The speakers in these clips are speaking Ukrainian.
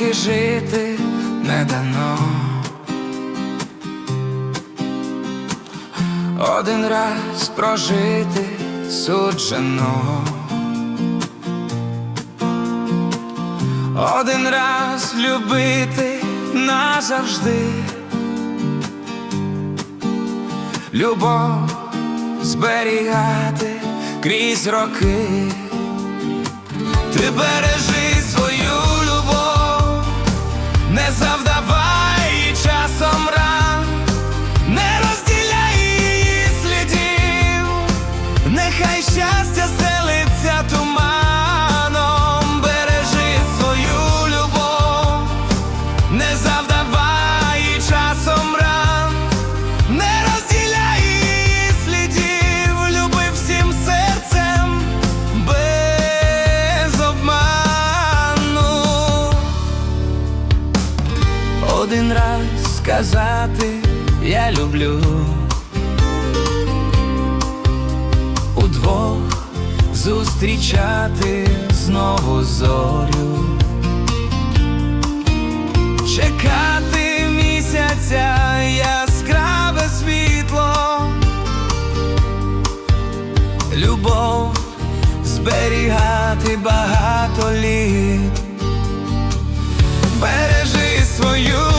два жити не дано. Один раз прожити суджено. Один раз любити назавжди. Любов зберігати крізь роки. Ти бережи не завдавай часом ран, сказати я люблю. Удвох зустрічати знову зорю. Чекати місяця яскраве світло, любов зберігати багато літ, бережи свою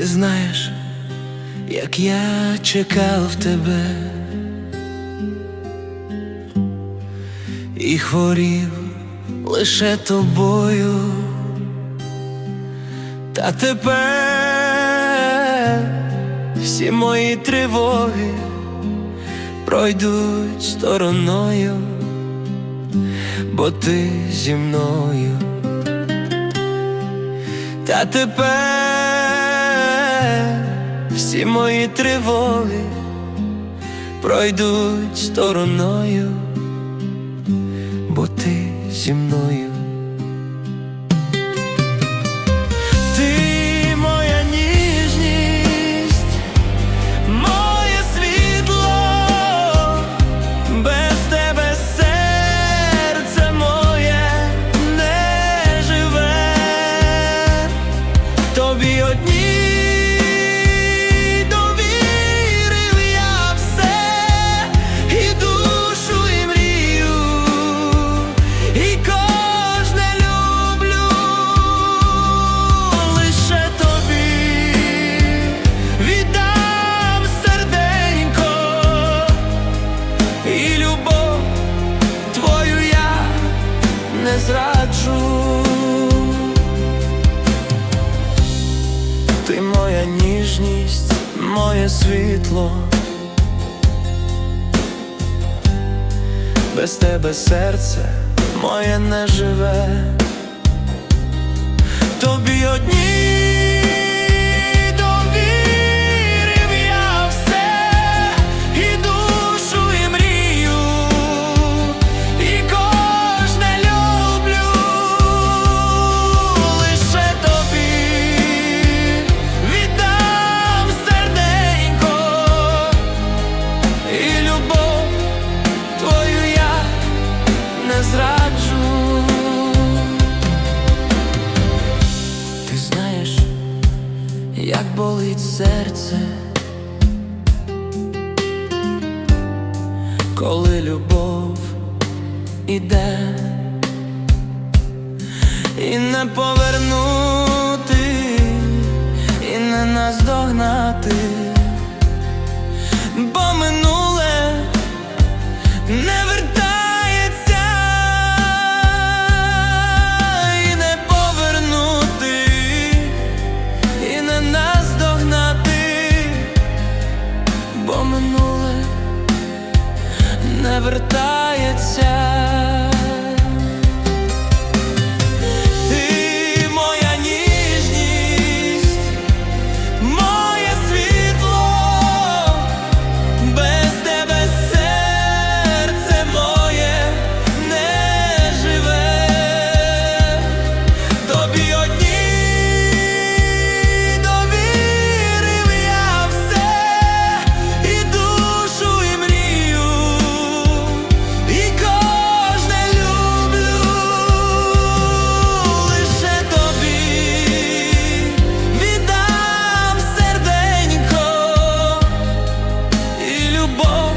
Ти знаєш, як я чекав тебе і хворів лише тобою, та тепер всі мої тривоги пройдуть стороною, бо ти зі мною. Та тепер всі мої тривоги пройдуть стороною, бо ти зі мною. світло, без тебе серце моє не живе, тобі одній. так болить серце, коли любов іде і не повернути, і не наздогнати. любов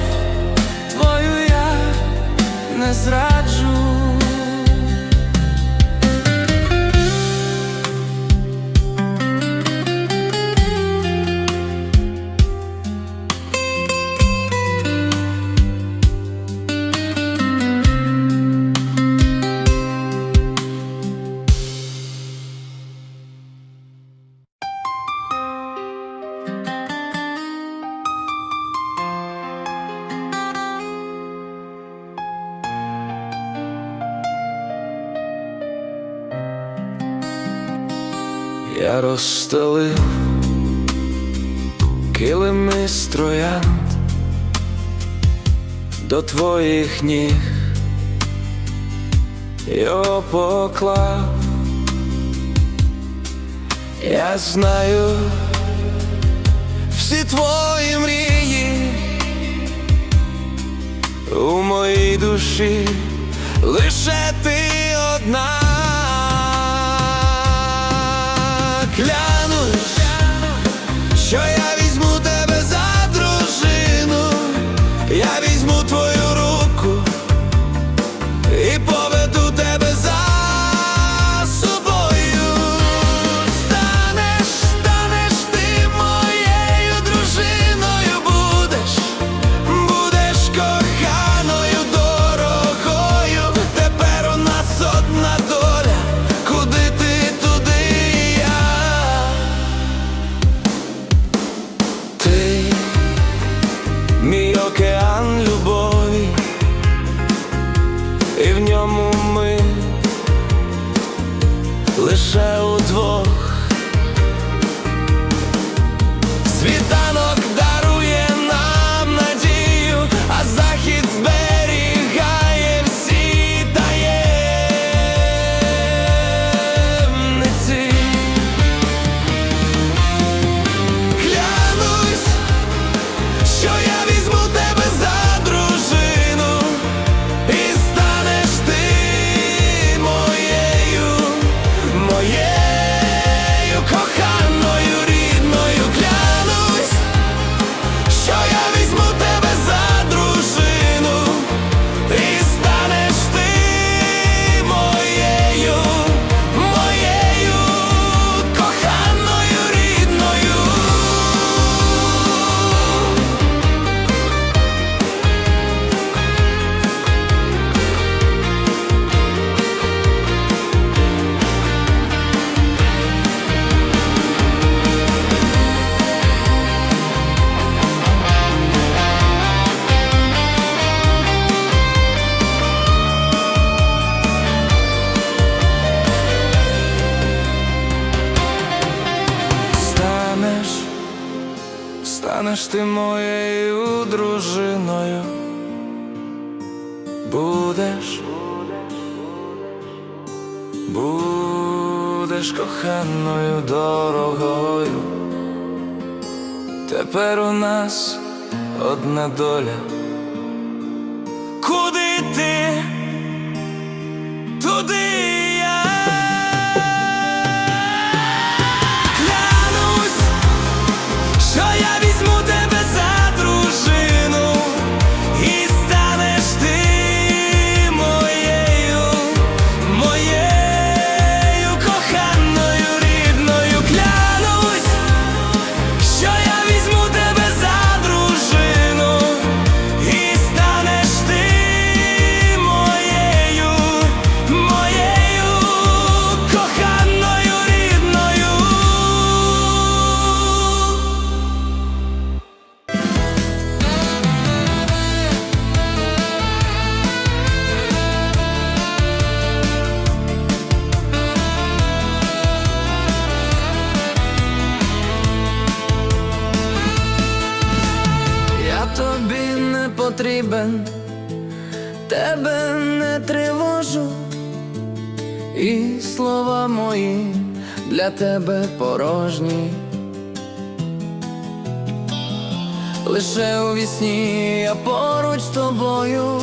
твою я не зрадив. Я розстелив килими з троянд до твоїх ніг. Його поклав, я знаю всі твої мрії у моїй душі. Лише ти одна. Yo ya лише у двох. Станеш ти моєю дружиною, будеш, будеш коханою дорогою. Тепер у нас одна доля. не тривожу, і слова мої для тебе порожні. Лише у вісні я поруч з тобою,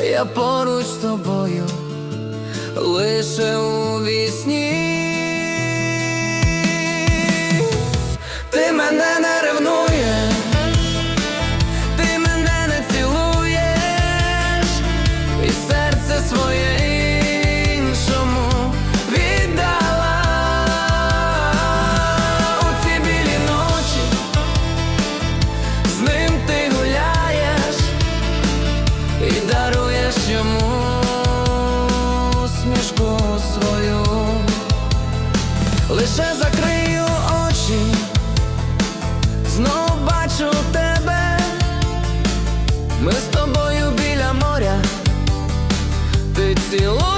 я поруч з тобою, лише у вісні. Ти мене не ревнуєш знов бачу тебе, ми з тобою біля моря, ти цілуєш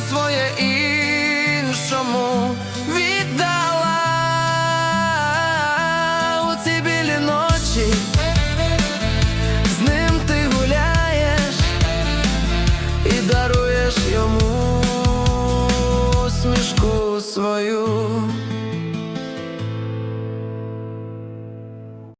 своє іншому.